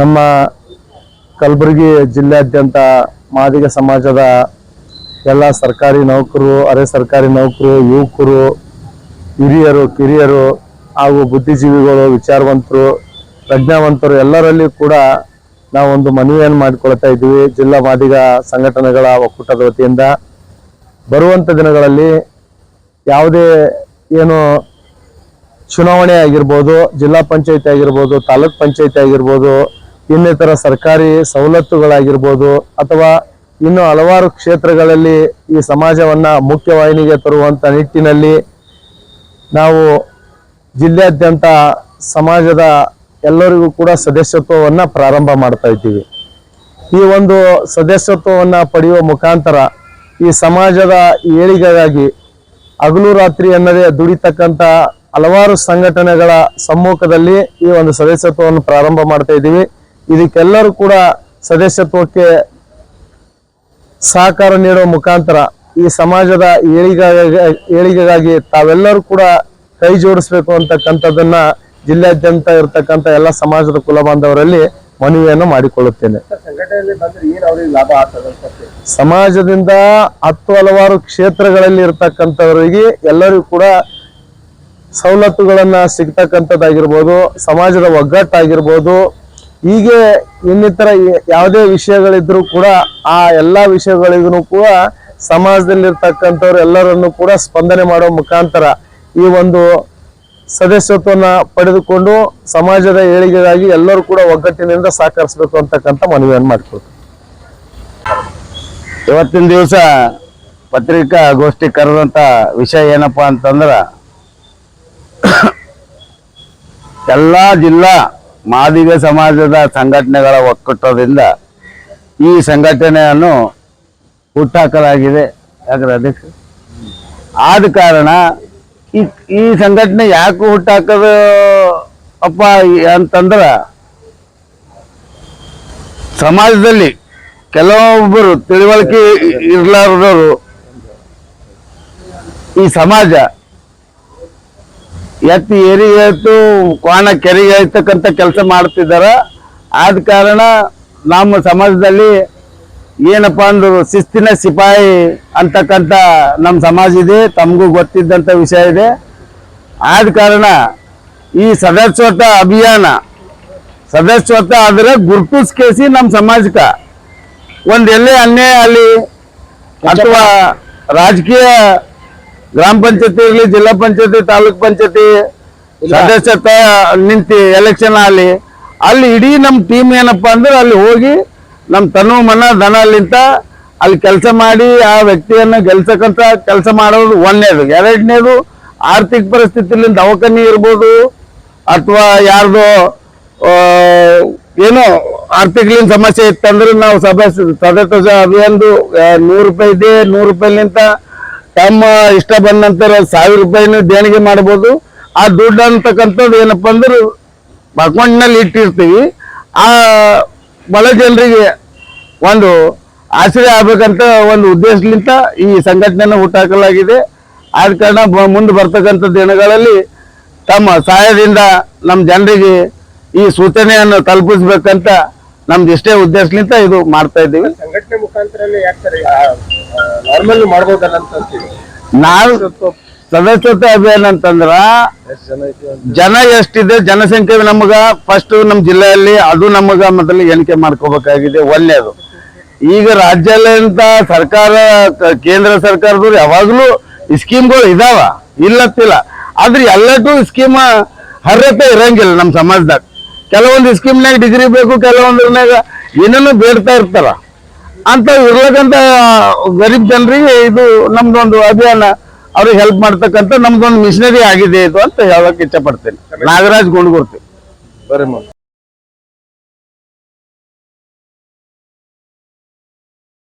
ನಮ್ಮ ಕಲಬುರಗಿ ಜಿಲ್ಲಾದ್ಯಂತ ಮಾದಿಗ ಸಮಾಜದ ಎಲ್ಲ ಸರ್ಕಾರಿ ನೌಕರು, ಅರೆ ಸರ್ಕಾರಿ ನೌಕರು, ಯುವಕರು, ಹಿರಿಯರು, ಕಿರಿಯರು ಹಾಗೂ ಬುದ್ಧಿಜೀವಿಗಳು, ವಿಚಾರವಂತರು, ಪ್ರಜ್ಞಾವಂತರು ಎಲ್ಲರಲ್ಲಿ ಕೂಡ ನಾವೊಂದು ಮನವಿಯನ್ನು ಮಾಡಿಕೊಳ್ತಾ ಇದ್ದೀವಿ. ಜಿಲ್ಲಾ ಮಾದಿಗ ಸಂಘಟನೆಗಳ ಒಕ್ಕೂಟದ ವತಿಯಿಂದ ಬರುವಂಥ ದಿನಗಳಲ್ಲಿ ಯಾವುದೇ ಏನು ಚುನಾವಣೆ ಆಗಿರ್ಬೋದು, ಜಿಲ್ಲಾ ಪಂಚಾಯತಿ ಆಗಿರ್ಬೋದು, ತಾಲೂಕ್ ಪಂಚಾಯತಿ ಆಗಿರ್ಬೋದು, ಇನ್ನಿತರ ಸರ್ಕಾರಿ ಸವಲತ್ತುಗಳಾಗಿರ್ಬೋದು, ಅಥವಾ ಇನ್ನು ಹಲವಾರು ಕ್ಷೇತ್ರಗಳಲ್ಲಿ ಈ ಸಮಾಜವನ್ನ ಮುಖ್ಯವಾಹಿನಿಗೆ ತರುವಂತ ನಿಟ್ಟಿನಲ್ಲಿ ನಾವು ಜಿಲ್ಲೆಯಾದ್ಯಂತ ಸಮಾಜದ ಎಲ್ಲರಿಗೂ ಕೂಡ ಸದಸ್ಯತ್ವವನ್ನ ಪ್ರಾರಂಭ ಮಾಡ್ತಾ ಇದ್ದೀವಿ. ಈ ಒಂದು ಸದಸ್ಯತ್ವವನ್ನ ಪಡೆಯುವ ಮುಖಾಂತರ ಈ ಸಮಾಜದ ಏಳಿಗೆಗಾಗಿ ಹಗಲು ರಾತ್ರಿ ಅನ್ನದೇ ದುಡಿತಕ್ಕಂತ ಹಲವಾರು ಸಂಘಟನೆಗಳ ಸಮ್ಮುಖದಲ್ಲಿ ಈ ಒಂದು ಸದಸ್ಯತ್ವವನ್ನು ಪ್ರಾರಂಭ ಮಾಡ್ತಾ ಇದ್ದೀವಿ. ಇದಕ್ಕೆಲ್ಲರೂ ಕೂಡ ಸದಸ್ಯತ್ವಕ್ಕೆ ಸಹಕಾರ ನೀಡುವ ಮುಖಾಂತರ ಈ ಸಮಾಜದ ಏಳಿಗೆಗಾಗಿ ಏಳಿಗೆಗಾಗಿ ತಾವೆಲ್ಲರೂ ಕೂಡ ಕೈ ಜೋಡಿಸ್ಬೇಕು ಅಂತಕ್ಕಂಥದ್ದನ್ನ ಜಿಲ್ಲೆಯಾದ್ಯಂತ ಇರತಕ್ಕಂಥ ಎಲ್ಲ ಸಮಾಜದ ಕುಲ ಬಾಂಧವರಲ್ಲಿ ಮನವಿಯನ್ನು ಮಾಡಿಕೊಳ್ಳುತ್ತೇನೆ. ಸಮಾಜದಿಂದ ಹತ್ತು ಹಲವಾರು ಕ್ಷೇತ್ರಗಳಲ್ಲಿ ಇರ್ತಕ್ಕಂಥವರಿಗೆ ಎಲ್ಲರಿಗೂ ಕೂಡ ಸವಲತ್ತುಗಳನ್ನ ಸಿಗ್ತಕ್ಕಂಥದ್ದಾಗಿರ್ಬೋದು, ಸಮಾಜದ ಒಗ್ಗಟ್ಟಾಗಿರ್ಬೋದು, ಹೀಗೆ ಇನ್ನಿತರ ಯಾವುದೇ ವಿಷಯಗಳಿದ್ರೂ ಕೂಡ ಆ ಎಲ್ಲ ವಿಷಯಗಳಿಗೂ ಕೂಡ ಸಮಾಜದಲ್ಲಿರ್ತಕ್ಕಂಥವ್ರು ಎಲ್ಲರನ್ನು ಕೂಡ ಸ್ಪಂದನೆ ಮಾಡುವ ಮುಖಾಂತರ ಈ ಒಂದು ಸದಸ್ಯತ್ವವನ್ನು ಪಡೆದುಕೊಂಡು ಸಮಾಜದ ಏಳಿಗೆಗಾಗಿ ಎಲ್ಲರೂ ಕೂಡ ಒಗ್ಗಟ್ಟಿನಿಂದ ಸಹಕರಿಸಬೇಕು ಅಂತಕ್ಕಂಥ ಮನವಿಯನ್ನು ಮಾಡಿಕೊಡ್ತೀವಿ ಇವತ್ತಿನ ದಿವಸ ಪತ್ರಿಕಾಗೋಷ್ಠಿ ಕರೆದಂಥ ವಿಷಯ ಏನಪ್ಪ ಅಂತಂದ್ರ ಎಲ್ಲಾ ಜಿಲ್ಲಾ ಮಾದಿಗ ಸಮಾಜದ ಸಂಘಟನೆಗಳ ಒಕ್ಕೂಟದಿಂದ ಈ ಸಂಘಟನೆಯನ್ನು ಹುಟ್ಟಾಕಲಾಗಿದೆ. ಯಾಕಂದ್ರೆ ಅದಕ್ಕೆ? ಆದ ಕಾರಣ ಈ ಈ ಸಂಘಟನೆ ಯಾಕೆ ಹುಟ್ಟಾಕದು ಅಪ್ಪ ಅಂತಂದ್ರೆ ಸಮಾಜದಲ್ಲಿ ಕೆಲವೊಬ್ಬರು ತಿಳುವಳಿಕೆ ಇರ್ಲಾರ್ದವರು ಈ ಸಮಾಜ ಎತ್ತಿ ಏರಿಗೆ ಆಯ್ತು ಕೋಣ ಕೆರೆಗೆ ಆಯ್ತಕ್ಕಂಥ ಕೆಲಸ ಮಾಡ್ತಿದ್ದಾರೆ ಆದ ಕಾರಣ ನಮ್ಮ ಸಮಾಜದಲ್ಲಿ ಏನಪ್ಪ ಅಂದ್ರೆ ಶಿಸ್ತಿನ ಸಿಪಾಯಿ ಅಂತಕ್ಕಂಥ ನಮ್ಮ ಸಮಾಜ ಇದೆ, ತಮಗೂ ಗೊತ್ತಿದ್ದಂಥ ವಿಷಯ ಇದೆ. ಆದ ಕಾರಣ ಈ ಸದಸ್ಯತ್ವ ಅಭಿಯಾನ ಸದಸ್ಯತ್ವ ಆದರೆ ಗುರುತಿಸ್ಕೇಸಿ ನಮ್ಮ ಸಮಾಜಕ್ಕೆ. ಒಂದು ಎಲ್ಲೇ ಅನ್ಯಾಯ ಅಲ್ಲಿ ಅಥವಾ ರಾಜಕೀಯ ಗ್ರಾಮ ಪಂಚಾಯತಿ ಇರಲಿ ಜಿಲ್ಲಾ ಪಂಚಾಯತಿ ತಾಲೂಕ್ ಪಂಚಾಯತಿ ಸದಸ್ಯತ್ವ ನಿಂತಿ ಎಲೆಕ್ಷನ್ ಅಲ್ಲಿ ಅಲ್ಲಿ ಇಡೀ ನಮ್ಮ ಟೀಮ್ ಏನಪ್ಪಾ ಅಂದ್ರೆ ಅಲ್ಲಿ ಹೋಗಿ ನಮ್ಮ ತನು ಮನ ದನ ಅಲ್ಲಿಂತ ಅಲ್ಲಿ ಕೆಲಸ ಮಾಡಿ ಆ ವ್ಯಕ್ತಿಯನ್ನು ಗೆಲ್ಸಕ್ಕಂತ ಕೆಲಸ ಮಾಡೋದು ಒಂದನೇದು. ಎರಡನೇದು ಆರ್ಥಿಕ ಪರಿಸ್ಥಿತಿಲಿ ದವಾಖಾನೆ ಇರ್ಬೋದು ಅಥವಾ ಯಾರ್ದೋ ಏನೋ ಆರ್ಥಿಕಲಿಂದ ಸಮಸ್ಯೆ ಇತ್ತಂದ್ರೆ ನಾವು ಸಭೆ ಸದಸ್ಯ ಅಭಿಯಾನದು ನೂರು ರೂಪಾಯಿ ಇದೆ ನೂರು ರೂಪಾಯಿಲಿಂತ ತಮ್ಮ ಇಷ್ಟ ಬಂದ ನಂತರ ಸಾವಿರ ರೂಪಾಯಿನ ದೇಣಿಗೆ ಮಾಡ್ಬೋದು. ಆ ದುಡ್ಡು ಅಂತಕ್ಕಂಥದ್ದು ಏನಪ್ಪ ಅಂದ್ರೆ ಅಕೌಂಟ್ನಲ್ಲಿ ಇಟ್ಟಿರ್ತೀವಿ. ಆ ಬಡ ಜನರಿಗೆ ಒಂದು ಆಶ್ರಯ ಆಗ್ಬೇಕಂತ ಒಂದು ಉದ್ದೇಶಲಿಂತ ಈ ಸಂಘಟನೆಯನ್ನು ಹುಟ್ಟಾಕಲಾಗಿದೆ ಆದ ಕಾರಣ ಮುಂದೆ ಬರ್ತಕ್ಕಂಥ ದಿನಗಳಲ್ಲಿ ತಮ್ಮ ಸಹಾಯದಿಂದ ನಮ್ಮ ಜನರಿಗೆ ಈ ಸೂಚನೆಯನ್ನು ತಲುಪಿಸ್ಬೇಕಂತ ನಮ್ದು ಇಷ್ಟೇ ಉದ್ದೇಶದಿಂದ ಇದು ಮಾಡ್ತಾ ಇದ್ದೀವಿ. ಸಂಘಟನೆ ಮುಖಾಂತರ ನಾರ್ಮಲ್ ಮಾಡ್ಬೋದಲ್ಲ ಅಂತ ಅಂತೀವಿ. ನಾವು ಸದಸ್ಯತ್ವ ಅಭಿಯಾನ ಅಂತಂದ್ರ ಜನ ಎಷ್ಟಿದೆ ಜನಸಂಖ್ಯೆ ನಮಗ ಫಸ್ಟ್ ನಮ್ಮ ಜಿಲ್ಲೆಯಲ್ಲಿ ಅದು ನಮಗ ಮೊದಲು ಎಣಿಕೆ ಮಾಡ್ಕೋಬೇಕಾಗಿದೆ ಒಳ್ಳೆಯದು. ಈಗ ರಾಜ್ಯಾದ್ಯಂತ ಸರ್ಕಾರ ಕೇಂದ್ರ ಸರ್ಕಾರದವ್ರು ಯಾವಾಗ್ಲೂ ಸ್ಕೀಮ್ಗಳು ಇದಾವ ಇಲ್ಲತ್ತಿಲ್ಲ. ಆದ್ರೆ ಎಲ್ಲಟು ಸ್ಕೀಮ್ ಅರ್ಹತೆ ಇರಂಗಿಲ್ಲ ನಮ್ಮ ಸಮಾಜದಾಗ. ಕೆಲವೊಂದು ಸ್ಕೀಮ್ನಾಗ ಡಿಗ್ರಿ ಬೇಕು ಕೆಲವೊಂದ್ರನಾಗ ಏನೇನು ಬೇಡ್ತಾ ಇರ್ತಾರ. ಅಂತ ಇರ್ಲಕ್ಕಂತ ಗರೀಬ್ ಜನರಿಗೆ ಇದು ನಮ್ದೊಂದು ಅಭಿಯಾನ. ಅವ್ರಿಗೆ ಹೆಲ್ಪ್ ಮಾಡ್ತಕ್ಕಂಥ ನಮ್ದೊಂದು ಮಿಷನರಿ ಆಗಿದೆ ಇದು ಅಂತ ಹೇಳಕ್ ಇಷ್ಟಪಡ್ತೇನೆ ಪಡ್ತೇನೆ. ನಾಗರಾಜ್ ಗುಂಡ್ಗುರ್ತಿ.